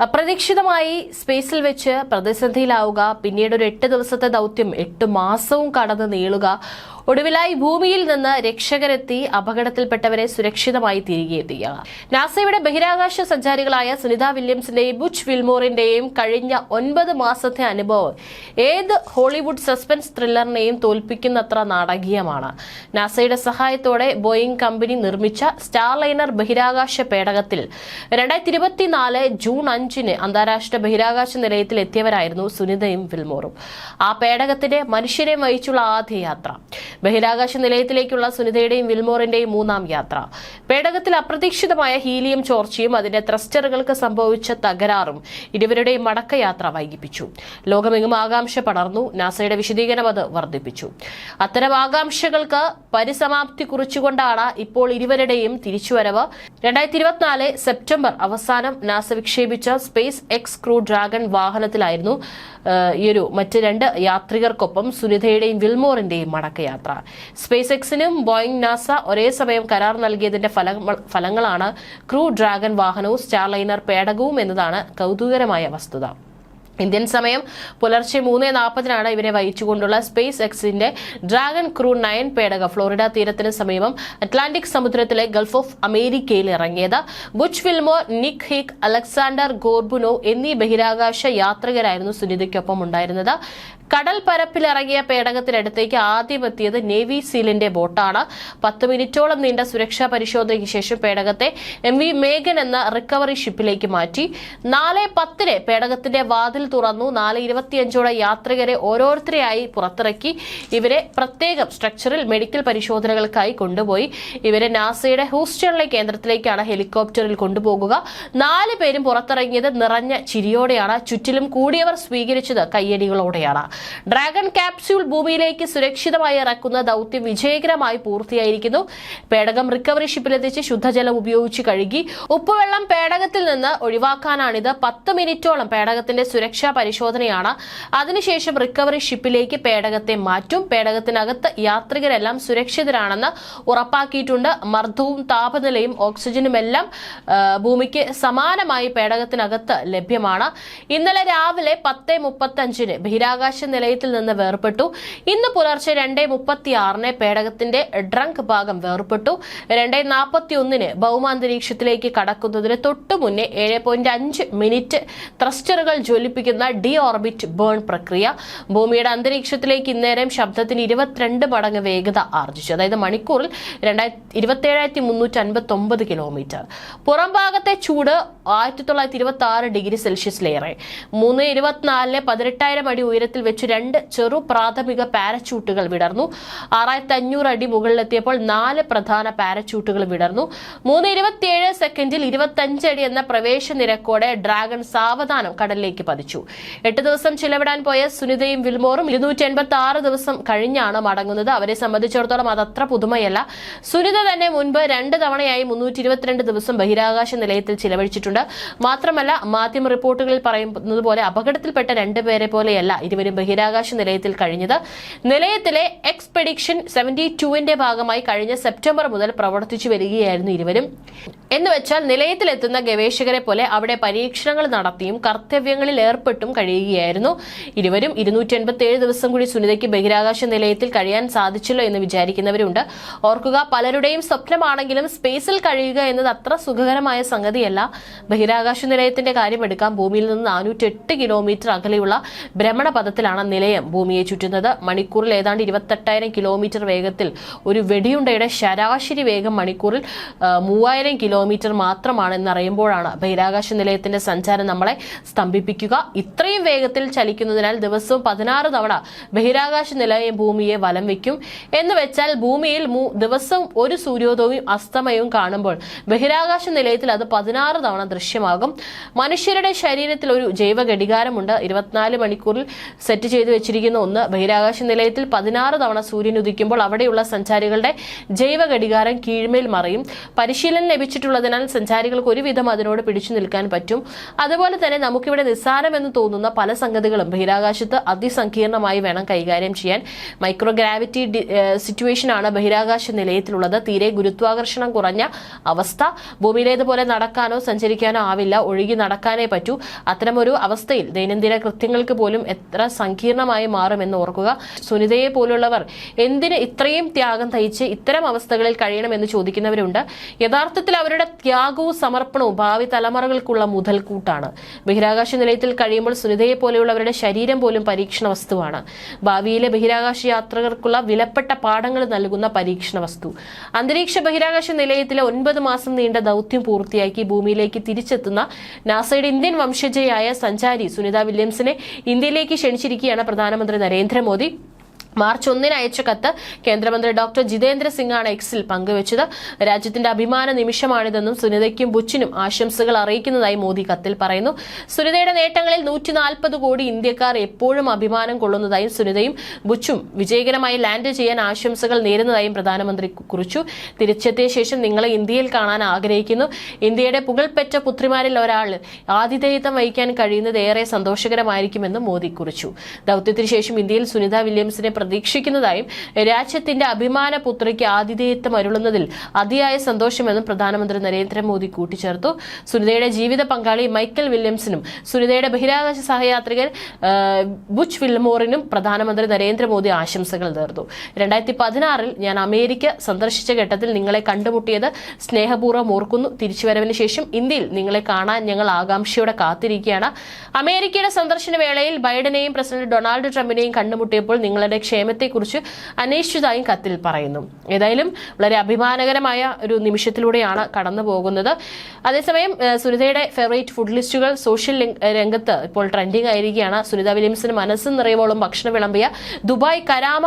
അപ്രതീക്ഷിതമായി സ്പേസിൽ വെച്ച് പ്രതിസന്ധിയിലാവുക പിന്നീട് ഒരു എട്ട് ദിവസത്തെ ദൗത്യം എട്ട് മാസവും കടന്ന് നീളുക ഒടുവിലായി ഭൂമിയിൽ നിന്ന് രക്ഷകരെത്തി അപകടത്തിൽപ്പെട്ടവരെ സുരക്ഷിതമായി തിരികെ എത്തിക്കുക നാസയുടെ ബഹിരാകാശ സഞ്ചാരികളായ സുനിത വില്യംസിന്റെയും ബുച്ച് വിൽമോറിന്റെയും കഴിഞ്ഞ ഒൻപത് മാസത്തെ അനുഭവം ഏത് ഹോളിവുഡ് സസ്പെൻസ് ത്രില്ലറിനെയും തോൽപ്പിക്കുന്നത്ര നാടകീയമാണ്. നാസയുടെ സഹായത്തോടെ ബോയിങ് കമ്പനി നിർമ്മിച്ച സ്റ്റാർലൈനർ ബഹിരാകാശ പേടകത്തിൽ രണ്ടായിരത്തി ഇരുപത്തിനാല് ജൂൺ അഞ്ചിന് അന്താരാഷ്ട്ര ബഹിരാകാശ നിലയത്തിൽ എത്തിയവരായിരുന്നു സുനിതയും വിൽമോറും. ആ പേടകത്തിന്റെ മനുഷ്യരെ വഹിച്ചുള്ള ആദ്യ യാത്ര ബഹിരാകാശ നിലയത്തിലേക്കുള്ള സുനിതയുടെയും വിൽമോറിന്റെയും മൂന്നാം യാത്ര. പേടകത്തിൽ അപ്രതീക്ഷിതമായ ഹീലിയം ചോർച്ചയും അതിന്റെ ത്രസ്റ്ററുകൾക്ക് സംഭവിച്ച തകരാറും ഇരുവരുടെയും മടക്കയാത്ര വൈകിപ്പിച്ചു. ലോകമെങ്ങും ആകാംക്ഷ പടർന്നു. നാസയുടെ വിശദീകരണം അത് വർദ്ധിപ്പിച്ചു. അത്തരം ആകാംക്ഷകൾക്ക് പരിസമാപ്തി കുറിച്ചുകൊണ്ടാണ് ഇപ്പോൾ ഇരുവരുടെയും തിരിച്ചുവരവ്. രണ്ടായിരത്തി ഇരുപത്തിനാല് സെപ്റ്റംബർ അവസാനം നാസ വിക്ഷേപിച്ച സ്പേസ് എക്സ് ക്രൂ ഡ്രാഗൺ വാഹനത്തിലായിരുന്നു ഈ ഒരു മറ്റ് രണ്ട് യാത്രികർക്കൊപ്പം സുനിതയുടെയും വിൽമോറിന്റെയും മടക്കയാത്ര സ്പേസ് എക്സിനും ബോയിങ് നാസ ഒരേ സമയം കരാർ നൽകിയതിന്റെ ഫലങ്ങളാണ് ക്രൂ ഡ്രാഗൺ വാഹനവും സ്റ്റാർലൈനർ പേടകവും എന്നതാണ് കൗതുകരമായ വസ്തുത. ഇന്ത്യൻ സമയം പുലർച്ചെ മൂന്ന് നാൽപ്പതിനാണ് ഇവരെ വഹിച്ചുകൊണ്ടുള്ള സ്പേസ് എക്സിന്റെ ഡ്രാഗൺ ക്രൂ നയൻ പേടക ഫ്ലോറിഡ തീരത്തിന് സമീപം അറ്റ്ലാന്റിക് സമുദ്രത്തിലെ ഗൾഫ് ഓഫ് അമേരിക്കയിൽ ഇറങ്ങിയത്. ബുച്ച് ഫിൽമോ നിക് ഹിക് അലക്സാണ്ടർ ഗോർബുനോ എന്നീ ബഹിരാകാശ യാത്രികരായിരുന്നു സുനിതയ്ക്കൊപ്പം ഉണ്ടായിരുന്നത്. കടൽ പരപ്പിലിറങ്ങിയ പേടകത്തിനടുത്തേക്ക് ആദ്യം എത്തിയത് നേവി സീലിന്റെ ബോട്ടാണ്. പത്ത് മിനിറ്റോളം നീണ്ട സുരക്ഷാ പരിശോധനയ്ക്ക് ശേഷം പേടകത്തെ എം വി മേഘൻ എന്ന റിക്കവറി ഷിപ്പിലേക്ക് മാറ്റി. നാല് പത്തിന് പേടകത്തിന്റെ വാതിൽ തുറന്നു. നാല് ഇരുപത്തിയഞ്ചോടെ യാത്രികരെ ഓരോരുത്തരെയായി പുറത്തിറക്കി. ഇവരെ പ്രത്യേകം സ്ട്രക്ചറിൽ മെഡിക്കൽ പരിശോധനകൾക്കായി കൊണ്ടുപോയി. ഇവരെ നാസയുടെ ഹൂസ്റ്റണിലെ കേന്ദ്രത്തിലേക്കാണ് ഹെലികോപ്റ്ററിൽ കൊണ്ടുപോകുക. നാല് പേരും പുറത്തിറങ്ങിയത് നിറഞ്ഞ ചിരിയോടെയാണ്. ചുറ്റിലും കൂടിയവർ സ്വീകരിച്ചത് കയ്യടികളോടെയാണ്. ഡ്രാഗൺ ക്യാപ്സ്യൂൾ ഭൂമിയിലേക്ക് സുരക്ഷിതമായി ഇറക്കുന്ന ദൗത്യം വിജയകരമായി പൂർത്തിയായിരിക്കുന്നു. പേടകം റിക്കവറി ഷിപ്പിലെത്തിച്ച് ശുദ്ധജലം ഉപയോഗിച്ച് കഴുകി. ഉപ്പുവെള്ളം പേടകത്തിൽ നിന്ന് ഒഴിവാക്കാനാണിത്. പത്ത് മിനിറ്റോളം പേടകത്തിന്റെ സുരക്ഷാ പരിശോധനയാണ് അതിനുശേഷം റിക്കവറി ഷിപ്പിലേക്ക് പേടകത്തെ മാറ്റും. പേടകത്തിനകത്ത് യാത്രികരെല്ലാം സുരക്ഷിതരാണെന്ന് ഉറപ്പാക്കിയിട്ടുണ്ട്. മർദ്ദവും താപനിലയും ഓക്സിജനുമെല്ലാം ഭൂമിക്ക് സമാനമായി പേടകത്തിനകത്ത് ലഭ്യമാണ്. ഇന്നലെ രാവിലെ പത്ത് മുപ്പത്തഞ്ചിന് ബഹിരാകാശ നിലയത്തിൽ നിന്ന് വേർപെട്ടു ഇന്ന് പുലർച്ചെ രണ്ട് മുപ്പത്തിയാറിന് പേടകത്തിന്റെ ഡ്രങ്ക് ഭാഗം വേർപെട്ടു രണ്ട് നാൽപ്പത്തി ഒന്നിന് ഭൗമാന്തരീക്ഷത്തിലേക്ക് കടക്കുന്നതിന് തൊട്ടു മുന്നേ ഏഴ് പോയിന്റ് അഞ്ച് മിനിറ്റ് ത്രസ്റ്ററുകൾ ജ്വലിപ്പിക്കുന്ന ഡി ഓർബിറ്റ് ബേൺ പ്രക്രിയ ഭൂമിയുടെ അന്തരീക്ഷത്തിലേക്ക് ഇന്നേരം ശബ്ദത്തിന് ഇരുപത്തിരണ്ട് മടങ്ങ് വേഗത ആർജിച്ചു. അതായത് മണിക്കൂറിൽ രണ്ടായിരത്തി ഇരുപത്തേഴായിരത്തി മുന്നൂറ്റി അൻപത്തി ഒമ്പത് കിലോമീറ്റർ പുറംഭാഗത്തെ ചൂട് ആയിരത്തി തൊള്ളായിരത്തി ഇരുപത്തി ആറ് ഡിഗ്രി സെൽഷ്യസിലേറെ. മൂന്ന് ഇരുപത്തിനാലിന് പതിനെട്ടായിരം അടി ഉയരത്തിൽ വെച്ച് രണ്ട് ചെറു പ്രാഥമിക പാരച്യൂട്ടുകൾ വിടർന്നു. ആറായിരത്തി അഞ്ഞൂറ് അടി മുകളിലെത്തിയപ്പോൾ നാല് പ്രധാന പാരച്യൂട്ടുകൾ വിടർന്നു. മൂന്ന് ഇരുപത്തിയേഴ് സെക്കൻഡിൽ ഇരുപത്തഞ്ച് അടി എന്ന പ്രവേശ നിരക്കോടെ ഡ്രാഗൺ സാവധാനം കടലിലേക്ക് പതിച്ചു. എട്ട് ദിവസം ചിലവിടാൻ പോയ സുനിതയും വിൽമോറും ഇരുന്നൂറ്റി എൺപത്തി ആറ് ദിവസം കഴിഞ്ഞാണ് മടങ്ങുന്നത്. അവരെ സംബന്ധിച്ചിടത്തോളം അതത്ര പുതുമയല്ല. സുനിത തന്നെ മുൻപ് രണ്ട് തവണയായി മുന്നൂറ്റി ഇരുപത്തിരണ്ട് ദിവസം ബഹിരാകാശ നിലയത്തിൽ ചിലവഴിച്ചിട്ടുണ്ട്. മാത്രമല്ല മാധ്യമ റിപ്പോർട്ടുകളിൽ പറയുന്നത് പോലെ അപകടത്തിൽപ്പെട്ട രണ്ടുപേരെ പോലെയല്ല ഇരുവരും ബഹിരാകാശ നിലയത്തിൽ കഴിഞ്ഞത്. നിലയത്തിലെ എക്സ്പെഡിഷൻ സെവന്റി ടുവിന്റെ ഭാഗമായി കഴിഞ്ഞ സെപ്റ്റംബർ മുതൽ പ്രവർത്തിച്ചു വരികയായിരുന്നു ഇരുവരും. എന്ന് വെച്ചാൽ നിലയത്തിലെത്തുന്ന ഗവേഷകരെ പോലെ അവിടെ പരീക്ഷണങ്ങൾ നടത്തിയും കർത്തവ്യങ്ങളിൽ ഏർപ്പെട്ടും കഴിയുകയായിരുന്നു. ഇരുവരും ഇരുന്നൂറ്റി എൺപത്തി ഏഴ് ദിവസം കൂടി സുനിതയ്ക്ക് ബഹിരാകാശ നിലയത്തിൽ കഴിയാൻ സാധിച്ചല്ലോ എന്ന് വിചാരിക്കുന്നവരുണ്ട്. ഓർക്കുക പലരുടെയും സ്വപ്നമാണെങ്കിലും സ്പേസിൽ കഴിയുക എന്നത് അത്ര സുഖകരമായ സംഗതിയല്ല. ബഹിരാകാശ നിലയത്തിന്റെ കാര്യമെടുക്കാം ഭൂമിയിൽ നിന്ന് നാനൂറ്റെട്ട് കിലോമീറ്റർ അകലെയുള്ള ഭ്രമണപഥത്തിലാണ് നിലയം ഭൂമിയെ ചുറ്റുന്നത്. മണിക്കൂറിൽ ഏതാണ്ട് ഇരുപത്തെട്ടായിരം കിലോമീറ്റർ വേഗത്തിൽ ഒരു വെടിയുണ്ടയുടെ ശരാശരി വേഗം മണിക്കൂറിൽ മൂവായിരം മൂവായിരം കിലോമീറ്റർ മാത്രമാണ് എന്നറിയുമ്പോഴാണ് ബഹിരാകാശ നിലയത്തിന്റെ സഞ്ചാരം നമ്മളെ സ്തംഭിപ്പിക്കുക. ഇത്രയും വേഗത്തിൽ ചലിക്കുന്നതിനാൽ ദിവസവും പതിനാറ് തവണ ബഹിരാകാശ നിലയം ഭൂമിയെ വലം വയ്ക്കും എന്ന് വെച്ചാൽ ഭൂമിയിൽ ദിവസവും ഒരു സൂര്യോദയവും അസ്തമയവും കാണുമ്പോൾ ബഹിരാകാശ നിലയത്തിൽ അത് പതിനാറ് തവണ ദൃശ്യമാകും. മനുഷ്യരുടെ ശരീരത്തിൽ ഒരു ജൈവ ഘടികാരമുണ്ട് ഇരുപത്തിനാല് മണിക്കൂറിൽ സെറ്റ് ചെയ്തു വെച്ചിരിക്കുന്ന ഒന്ന് ബഹിരാകാശ നിലയത്തിൽ പതിനാറ് തവണ സൂര്യൻ ഉദിക്കുമ്പോൾ അവിടെയുള്ള സഞ്ചാരികളുടെ ജൈവ ഘടികാരം കീഴ്മേൽ മറിയും. പരിശീലനം ലഭിച്ചിട്ടുള്ള ഉള്ളതിനാൽ സഞ്ചാരികൾക്ക് ഒരുവിധം അതിനോട് പിടിച്ചു നിൽക്കാൻ പറ്റും. അതുപോലെ തന്നെ നമുക്കിവിടെ നിസ്സാരമെന്ന് തോന്നുന്ന പല സംഗതികളും ബഹിരാകാശത്ത് അതിസങ്കീർണമായി വേണം കൈകാര്യം ചെയ്യാൻ. മൈക്രോ ഗ്രാവിറ്റി സിറ്റുവേഷൻ ആണ് ബഹിരാകാശ നിലയത്തിലുള്ളത്. തീരെ ഗുരുത്വാകർഷണം കുറഞ്ഞ അവസ്ഥ. ഭൂമിയിലേതുപോലെ നടക്കാനോ സഞ്ചരിക്കാനോ ആവില്ല. ഒഴുകി നടക്കാനേ പറ്റൂ. അത്തരമൊരു അവസ്ഥയിൽ ദൈനംദിന കൃത്യങ്ങൾക്ക് പോലും എത്ര സങ്കീർണമായി മാറുമെന്ന് ഓർക്കുക. സുനിതയെ പോലുള്ളവർ എന്തിന് ഇത്രയും ത്യാഗം തയ്ച്ച് ഇത്തരം അവസ്ഥകളിൽ കഴിയണമെന്ന് ചോദിക്കുന്നവരുണ്ട്. യഥാർത്ഥത്തിൽ അവരുടെ ത്യാഗവും സമർപ്പണവും ഭാവി തലമുറകൾക്കുള്ള മുതൽക്കൂട്ടാണ്. ബഹിരാകാശ നിലയത്തിൽ കഴിയുമ്പോൾ സുനിതയെ പോലെയുള്ളവരുടെ ശരീരം പോലും പരീക്ഷണ വസ്തുവാണ്. ഭാവിയിലെ ബഹിരാകാശ യാത്രകർക്കുള്ള വിലപ്പെട്ട പാഠങ്ങൾ നൽകുന്ന പരീക്ഷണ വസ്തു. അന്തരീക്ഷ ബഹിരാകാശ നിലയത്തിലെ ഒൻപത് മാസം നീണ്ട ദൗത്യം പൂർത്തിയാക്കി ഭൂമിയിലേക്ക് തിരിച്ചെത്തുന്ന നാസയുടെ ഇന്ത്യൻ വംശജയായ സഞ്ചാരി സുനിത വില്യംസിനെ ഇന്ത്യയിലേക്ക് ക്ഷണിച്ചിരിക്കുകയാണ് പ്രധാനമന്ത്രി നരേന്ദ്രമോദി. മാർച്ച് ഒന്നിന് അയച്ച കത്ത് കേന്ദ്രമന്ത്രി ഡോക്ടർ ജിതേന്ദ്ര സിംഗാണ് എക്സിൽ പങ്കുവച്ചത്. രാജ്യത്തിന്റെ അഭിമാന നിമിഷമാണിതെന്നും സുനിതയ്ക്കും ബുച്ചിനും ആശംസകൾ അറിയിക്കുന്നതായി മോദി കത്തിൽ പറയുന്നു. സുനിതയുടെ നേട്ടങ്ങളിൽ നൂറ്റി കോടി ഇന്ത്യക്കാർ എപ്പോഴും അഭിമാനം കൊള്ളുന്നതായും സുനിതയും ബുച്ചും വിജയകരമായി ലാൻഡ് ചെയ്യാൻ ആശംസകൾ നേരുന്നതായും പ്രധാനമന്ത്രി കുറിച്ചു. തിരിച്ചെത്തിയ ശേഷം നിങ്ങളെ ഇന്ത്യയിൽ കാണാൻ ആഗ്രഹിക്കുന്നു. ഇന്ത്യയുടെ പുകൾപെറ്റ പുത്രിമാരിൽ ഒരാൾ ആതിഥേയത്വം വഹിക്കാൻ കഴിയുന്നത് ഏറെ സന്തോഷകരമായിരിക്കുമെന്നും മോദി കുറിച്ചു. ദൌത്യത്തിന് ശേഷം ഇന്ത്യയിൽ സുനിത വില്യംസിനെ പ്രതീക്ഷിക്കുന്നതായും രാജ്യത്തിന്റെ അഭിമാന പുത്രിക്ക് ആതിഥേയത്വം അരുളുന്നതിൽ അതിയായ സന്തോഷമെന്നും പ്രധാനമന്ത്രി നരേന്ദ്രമോദി കൂട്ടിച്ചേർത്തു. സുനിതയുടെ ജീവിത പങ്കാളി മൈക്കൽ വില്യംസിനും സുനിതയുടെ ബഹിരാകാശ സഹയാത്രികൻ ബുച്ച് വിൽമോറിനും പ്രധാനമന്ത്രി നരേന്ദ്രമോദി ആശംസകൾ നേർന്നു. രണ്ടായിരത്തി പതിനാറിൽ ഞാൻ അമേരിക്ക സന്ദർശിച്ച ഘട്ടത്തിൽ നിങ്ങളെ കണ്ടുമുട്ടിയത് സ്നേഹപൂർവം ഓർക്കുന്നു. തിരിച്ചുവരവിന് ശേഷം ഇന്ത്യയിൽ നിങ്ങളെ കാണാൻ ഞങ്ങൾ ആകാംക്ഷയോടെ കാത്തിരിക്കുകയാണ്. അമേരിക്കയുടെ സന്ദർശന വേളയിൽ ബൈഡനെയും പ്രസിഡന്റ് ഡൊണാൾഡ് ട്രംപിനെയും കണ്ടുമുട്ടിയപ്പോൾ നിങ്ങളുടെ ക്ഷേമത്തെക്കുറിച്ച് അന്വേഷിച്ചതായും കത്തിൽ പറയുന്നു. ഏതായാലും വളരെ അഭിമാനകരമായ ഒരു നിമിഷത്തിലൂടെയാണ് കടന്നു പോകുന്നത്. അതേസമയം സുനിതയുടെ ഫേവറേറ്റ് ഫുഡ് ലിസ്റ്റുകൾ സോഷ്യൽ രംഗത്ത് ഇപ്പോൾ ട്രെൻഡിംഗ് ആയിരിക്കുകയാണ്. സുനിത വില്യംസിന് മനസ്സ് നിറയോളം ഭക്ഷണം വിളമ്പിയ ദുബായ് കരാമ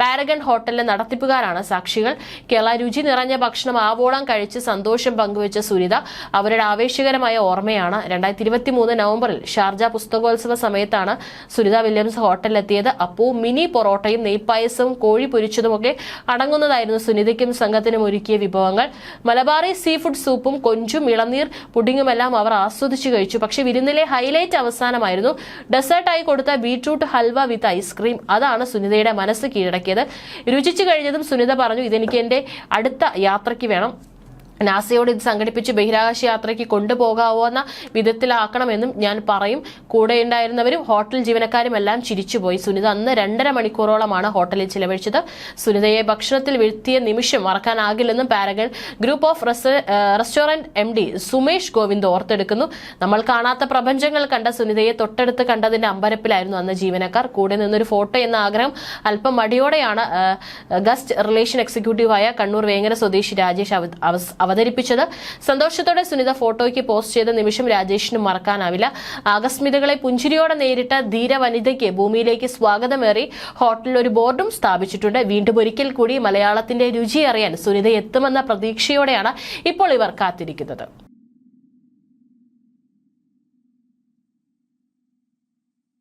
പാരഗൺ ഹോട്ടലിലെ നടത്തിപ്പുകാരാണ് സാക്ഷികൾ. കേരള രുചി നിറഞ്ഞ ഭക്ഷണം ആവോളം കഴിച്ച് സന്തോഷം പങ്കുവച്ച സുനിത അവരുടെ ആവേശകരമായ ഓർമ്മയാണ്. രണ്ടായിരത്തി ഇരുപത്തി മൂന്ന് നവംബറിൽ ഷാർജ പുസ്തകോത്സവ സമയത്താണ് സുനിത വില്യംസ് ഹോട്ടലിലെത്തിയത്. അപ്പോൾ മിനി പൊറോട്ടയും നെയ്പ്പായസവും കോഴി പൊരിച്ചതുമൊക്കെ അടങ്ങുന്നതായിരുന്നു സുനിതയ്ക്കും സംഘത്തിനും ഒരുക്കിയ വിഭവങ്ങൾ. മലബാറി സീ ഫുഡ് സൂപ്പും കൊഞ്ചും ഇളനീർ പുഡിങ്ങുമെല്ലാം അവർ ആസ്വദിച്ചു കഴിച്ചു. പക്ഷെ വിരുന്നിലെ ഹൈലൈറ്റ് അവസാനമായിരുന്നു. ഡെസേർട്ടായി കൊടുത്ത ബീട്രൂട്ട് ഹൽവ വിത്ത് ഐസ്ക്രീം അതാണ് സുനിതയുടെ മനസ്സ് കീഴടക്കിയത്. രുചിച്ചു കഴിഞ്ഞതും സുനിത പറഞ്ഞു ഇതെനിക്ക് എന്റെ അടുത്ത യാത്രയ്ക്ക് വേണം. നാസയോട് ഇത് സംഘടിപ്പിച്ച് ബഹിരാകാശ യാത്രയ്ക്ക് കൊണ്ടുപോകാവുന്ന വിധത്തിലാക്കണമെന്നും ഞാൻ പറയും. കൂടെ ഉണ്ടായിരുന്നവരും ഹോട്ടൽ ജീവനക്കാരും എല്ലാം ചിരിച്ചുപോയി. സുനിത അന്ന് രണ്ടര മണിക്കൂറോളമാണ് ഹോട്ടലിൽ ചിലവഴിച്ചത്. സുനിതയെ ഭക്ഷണത്തിൽ വീഴ്ത്തിയ നിമിഷം മറക്കാനാകില്ലെന്നും Paragon group of restaurant M D Sumesh Govind ഓർത്തെടുക്കുന്നു. നമ്മൾ കാണാത്ത പ്രപഞ്ചങ്ങൾ കണ്ട സുനിതയെ തൊട്ടടുത്ത് കണ്ടതിന്റെ അമ്പരപ്പിലായിരുന്നു അന്ന് ജീവനക്കാർ. കൂടെ നിന്നൊരു ഫോട്ടോ എന്ന ആഗ്രഹം അല്പം മടിയോടെയാണ് ഗസ്റ്റ് റിലേഷൻ എക്സിക്യൂട്ടീവായ കണ്ണൂർ വേങ്ങര സ്വദേശി രാജേഷ് അവസ്- അവതരിപ്പിച്ചത്. സന്തോഷത്തോടെ സുനിത ഫോട്ടോയ്ക്ക് പോസ്റ്റ് ചെയ്ത നിമിഷം രാജേഷിന് മറക്കാനാവില്ല. ആകസ്മിതകളെ പുഞ്ചിരിയോടെ നേരിട്ട ധീര വനിതയ്ക്ക് ഭൂമിയിലേക്ക് സ്വാഗതമേറി ഹോട്ടലിൽ ഒരു ബോർഡും സ്ഥാപിച്ചിട്ടുണ്ട്. വീണ്ടും ഒരിക്കൽ കൂടി മലയാളത്തിന്റെ രുചി അറിയാൻ സുനിത എത്തുമെന്ന പ്രതീക്ഷയോടെയാണ് ഇപ്പോൾ ഇവർ കാത്തിരിക്കുന്നത്.